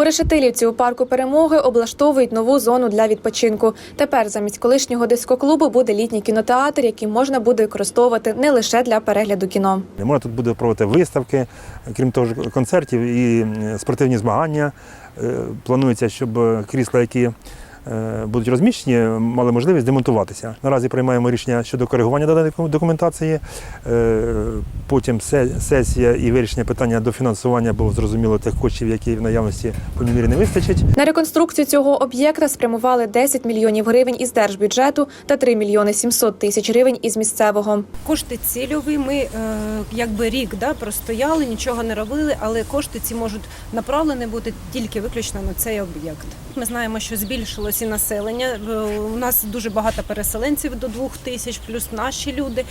У Решетилівці у парку перемоги облаштовують нову зону для відпочинку. Тепер замість колишнього дискоклубу буде літній кінотеатр, який можна буде використовувати не лише для перегляду кіно. Можна тут буде проводити виставки, крім того ж концертів і е, спортивні змагання. Е, Планується, щоб крісла, які е, будуть розміщені, мали можливість демонтуватися. Наразі приймаємо рішення щодо коригування даної документації. Е, Потім сесія і вирішення питання до фінансування, бо зрозуміло тих коштів, які в наявності по мірі не вистачить. На реконструкцію цього об'єкта спрямували 10 мільйонів гривень із держбюджету та 3 мільйони 700 тисяч гривень із місцевого. Кошти цільові. Ми е, якби рік да, простояли, нічого не робили, але кошти ці можуть направлені бути тільки виключно на цей об'єкт. Ми знаємо, що збільшилось і населення. Е, У нас дуже багато переселенців до двох тисяч, плюс наші люди.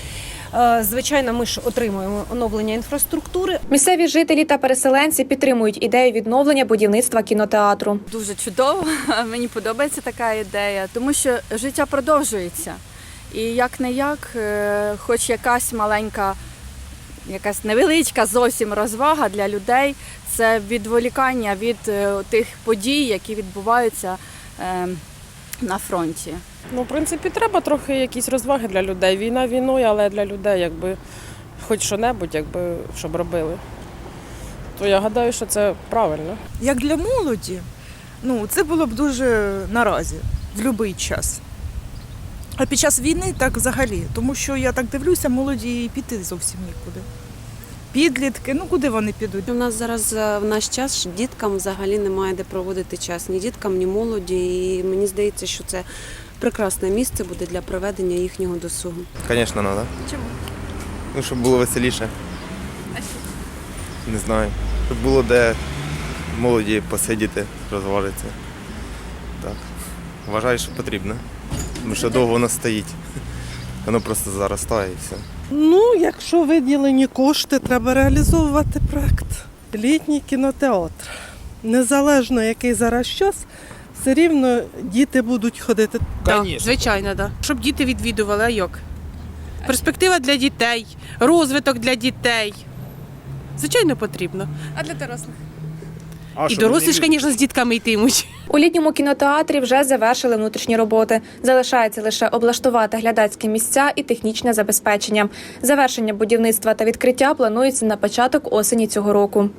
Е, Звичайно, ми ж отримуємо оновлення інфраструктури. Місцеві жителі та переселенці підтримують ідею відновлення будівництва кінотеатру. Дуже чудово. Мені подобається така ідея, тому що життя продовжується. І як не як, е, хоч якась маленька, якась невеличка зовсім розвага для людей, це відволікання від тих подій, які відбуваються на фронті. Ну, в принципі, треба трохи якісь розваги для людей. Війна війною, але для людей, якби хоч що-небудь, якби щоб робили. То я гадаю, що це правильно. Як для молоді, ну це було б дуже наразі, в будь-який час. А під час війни так взагалі, тому що я так дивлюся, молоді і піти зовсім нікуди. Підлітки, ну куди вони підуть? У нас зараз е, в наш час діткам взагалі немає де проводити час ні діткам, ні молоді. І мені здається, що це прекрасне місце буде для проведення їхнього досугу. Звісно, треба. Чому? Ну, щоб було веселіше. Не знаю. Щоб було де молоді посидіти, розважитися. Так. Вважаю, що потрібно. Тому що довго воно стоїть. Воно просто заростає і все. Ну, якщо виділені кошти, треба реалізовувати проект. Літній кінотеатр. Незалежно який зараз час, все рівно діти будуть ходити. Так, звичайно, да. Щоб діти відвідували, а як? Перспектива для дітей, розвиток для дітей. Звичайно, потрібно. А для дорослих? І дорослі ж, звісно, з дітками йтимуть. У літньому кінотеатрі вже завершили внутрішні роботи. Залишається лише облаштувати глядацькі місця і технічне забезпечення. Завершення будівництва та відкриття планується на початок осені цього року.